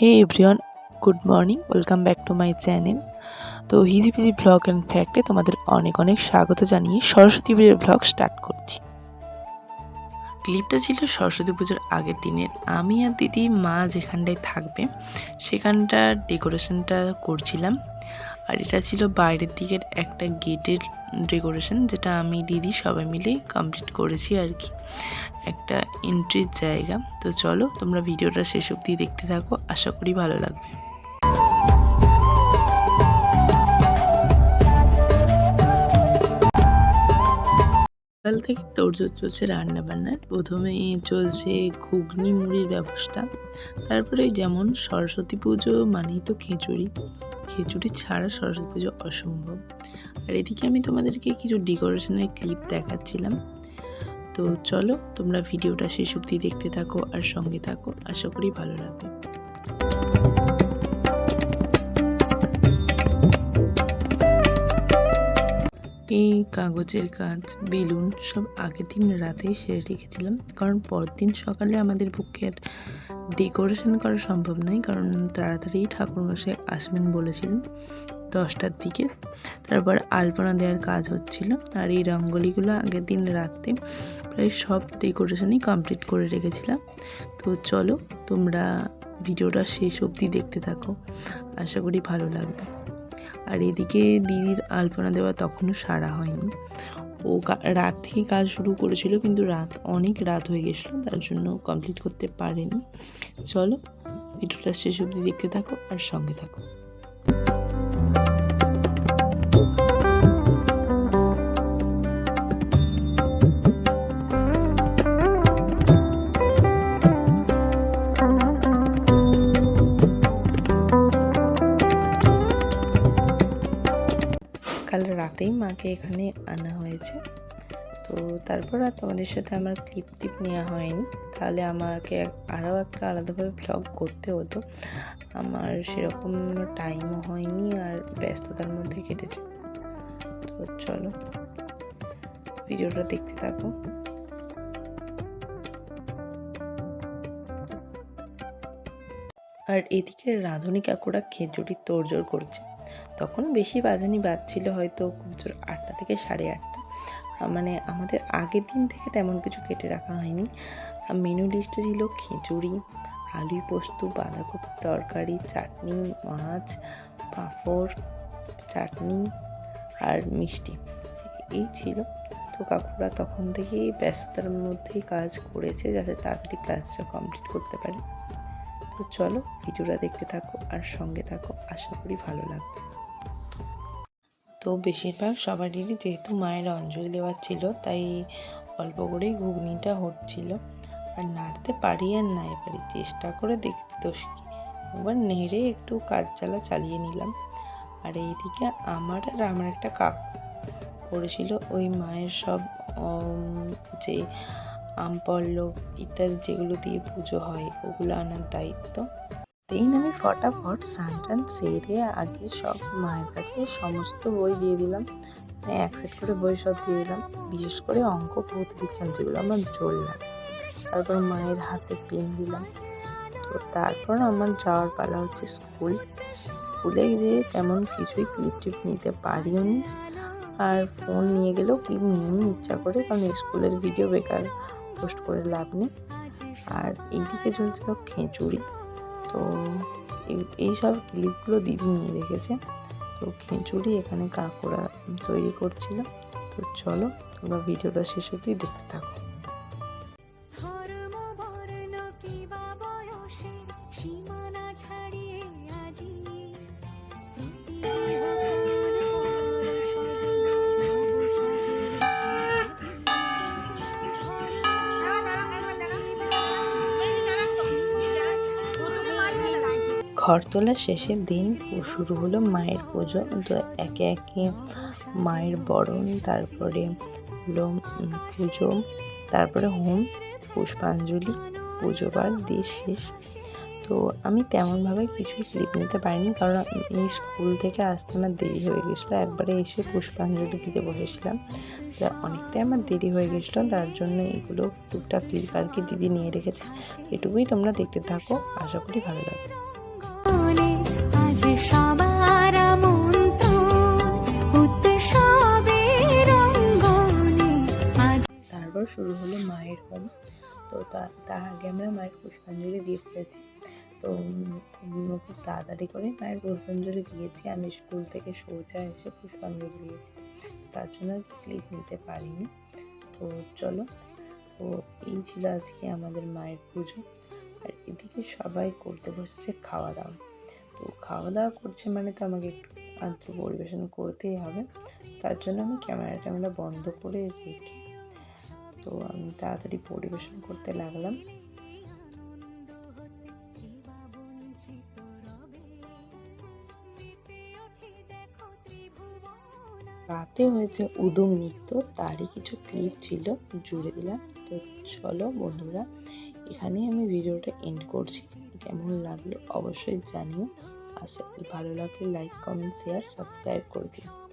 Hey everyone good morning welcome back to my channel তো হিজি পিজি ব্লগ অ্যান্ড ফ্যাক্টে তোমাদের অনেক অনেক স্বাগত জানিয়ে সরস্বতী পুজোর ব্লগ স্টার্ট করছি। ক্লিপটা ছিল সরস্বতী পুজোর আগের দিনের। আমি আর দিদি মা যেখানটায় থাকবে, সেখানটার ডেকোরেশনটা করছিলাম। আর এটা ছিল বাইরের দিকের একটা গেটের ডেকোরেশন, যেটা আমি, দিদি সবাই মিলে কমপ্লিট করেছি আর কি। একটা এন্ট্রির জায়গা। তো চলো, তোমরা ভিডিওটা শেষ অবধি দেখতে থাকো। আশা করি ভালো লাগবে। সকাল থেকে তোড়জোড় চলছে রান্না বান্নার প্রথমে চলছে ঘুগনি মুড়ির ব্যবস্থা। তারপরে যেমন সরস্বতী পুজো, মানেই তো খিচুড়ি। খিচুড়ি ছাড়া সরস্বতী পুজো অসম্ভব। আর এদিকে আমি তোমাদেরকে কিছু ডেকোরেশনের ক্লিপ দেখাচ্ছিলাম। তো চলো তোমরা ভিডিওটা শেষ অবধি দেখতে থাকো আর সঙ্গে থাকো। আশা করি ভালো লাগবে। এই কাগজের কাজ, বেলুন সব আগের দিন রাতেই সেরে রেখেছিলাম। কারণ পরদিন সকালে আমাদের পক্ষে আর ডেকোরেশন করা সম্ভব নয়, কারণ তাড়াতাড়ি ঠাকুরমশাই আসবেন বলেছিলেন দশটার দিকে। তারপর আলপনা দেওয়ার কাজ হচ্ছিল আর এই রঙ্গোলিগুলো আগের দিন রাতে প্রায় সব ডেকোরেশনই কমপ্লিট করে রেখেছিলাম। তো চলো তোমরা ভিডিওটা শেষ অবধি দেখতে থাকো। আশা করি ভালো লাগবে। আর এদিকে দিদির আলপনা দেওয়া তখনও সারা হয়নি। ও রাত থেকে কাজ শুরু করেছিল, কিন্তু রাত অনেক রাত হয়ে গেছিল, তার জন্য কমপ্লিট করতে পারেনি। চলো, ভিডিওটা শেষ অবধি দেখতে থাকো আর সঙ্গে থাকো। কাল মাকে এখানে আনা হয়েছে। তো তারপর আর তোমাদের সাথে আমার ক্লিপ টিপ নেওয়া হয়নি। তাহলে আমাকে আরও একটা আলাদাভাবে ব্লগ করতে হতো। আমার সেরকম টাইমও হয়নি আর ব্যস্ততার মধ্যে কেটেছে। তো চলো, ভিডিওটা দেখতে থাকো। আর এদিকে রাঁধুনি কাকুরা খেজুরি তোড়জোড় করছে। তখন বেশি বাজানি, বাজছিল হয়তো খুব জোর আটটা থেকে সাড়ে আটটা। মানে আমাদের আগের দিন থেকে তেমন কিছু কেটে রাখা হয়নি। মেনু লিস্টে ছিল খিচুড়ি আলু পোস্ত, বাঁধাকপির তরকারি, চাটনি, মাছ, পাঁপড়, চাটনি আর মিষ্টি। এই ছিল। তো কাকুরা তখন থেকেই ব্যস্ততার মধ্যেই কাজ করেছে যাতে তাড়াতাড়ি কাজটা কমপ্লিট করতে পারে। তো চলো ভিডিওটা দেখতে থাকো আর সঙ্গে থাকো, আশা করি ভালো লাগবে। তো বেশিরভাগ সবারই যেহেতু মায়ের অঞ্জলি দেওয়ার ছিল, তাই অল্প করেই ঘুগনিটা হচ্ছিল। আর নাড়তে পারি আর নাই পারি চেষ্টা করে দেখতে দোষ কি? একবার নেড়ে একটু কাজ চালা চালিয়ে নিলাম। আর এইদিকে আমার আর আমার একটা কাকু করেছিল ওই মায়ের সব যে আম, পল্লব ইত্যাদি যেগুলো দিয়ে পুজো হয়, ওগুলো আনার দায়িত্ব। দিন আমি ফটাফট সানটান সেরে আগে সব মায়ের কাছে সমস্ত বই দিয়ে দিলাম। মানে এক সেট করে বই সব দিয়ে দিলাম। বিশেষ করে অঙ্ক, ভৌত বিজ্ঞান যেগুলো আমার জোর লাগে তারপর মায়ের হাতে পেন দিলাম। তো তারপর আমার যাওয়ার পালা হচ্ছে স্কুল। স্কুলে গিয়ে তেমন কিছুই ক্লিপ টিপ নিতে পারিও নি। আর ফোন নিয়ে গেলেও ক্লিপ নিয়ে ইচ্ছা করে, কারণ স্কুলের ভিডিও বেকার। পোস্ট করে লাভ নেই। আর এইদিকে চলছিল খেঁচুড়ি। তো এই সব ক্লিপগুলো দিদি নিয়ে রেখেছে। তো খিচুড়ি এখানে কাকুরা তৈরি করছিল। তো চলো তোমরা ভিডিওটা শেষ অবধি দেখতে থাকো। ঘর তোলার শেষের দিন শুরু হলো মায়ের পুজো। তো একে একে মায়ের বরণ, তারপরে হলো পুজো, তারপরে হোম, পুষ্পাঞ্জলি, পুজো বার দিয়ে শেষ। তো আমি তেমনভাবে কিছুই ক্লিপ নিতে পারিনি কারণ এই স্কুল থেকে আসতে আমার দেরি হয়ে গেছিল। একবারে এসে পুষ্পাঞ্জলি দিতে বসেছিলাম। তা অনেকটাই আমার দেরি হয়ে গেছিল, তার জন্য এগুলো টুকটাক ক্লিপ আর কি দিদি নিয়ে রেখেছে। এটুকুই তোমরা দেখতে থাকো। আশা করি ভালো লাগবে। শুরু হলো মায়ের হোম তো তার আগে আমরা মায়ের পুষ্পাঞ্জলি দিয়ে ফেলেছি। তো খুব তাড়াতাড়ি করে মায়ের পুষ্পাঞ্জলি দিয়েছি। আমি স্কুল থেকে সোজা এসে পুষ্পাঞ্জলি দিয়েছি। তার জন্য ক্লিপ নিতে পারিনি। তো চলো, তো এই ছিল আজকে আমাদের মায়ের পুজো। আর এদিকে সবাই করতে বসেছে খাওয়া দাওয়া তো খাওয়া দাওয়া করছে মানে তো আমাকে একটু আদ্র পরিবেশন করতেই হবে। তার জন্য আমি ক্যামেরা ট্যামেরা বন্ধ করে রেখে তো আমি তাড়াতাড়ি পরিবেশন করতে লাগলাম। রাতে হয়েছে উদুম নৃত্য, তারই কিছু ক্লিপ ছিল, জুড়ে দিলাম। তো চলো বন্ধুরা, এখানেই আমি ভিডিওটা এন্ড করছি। কেমন লাগল অবশ্যই জানিও। আর ভালো লাগলে লাইক কমেন্ট শেয়ার সাবস্ক্রাইব করে দিও।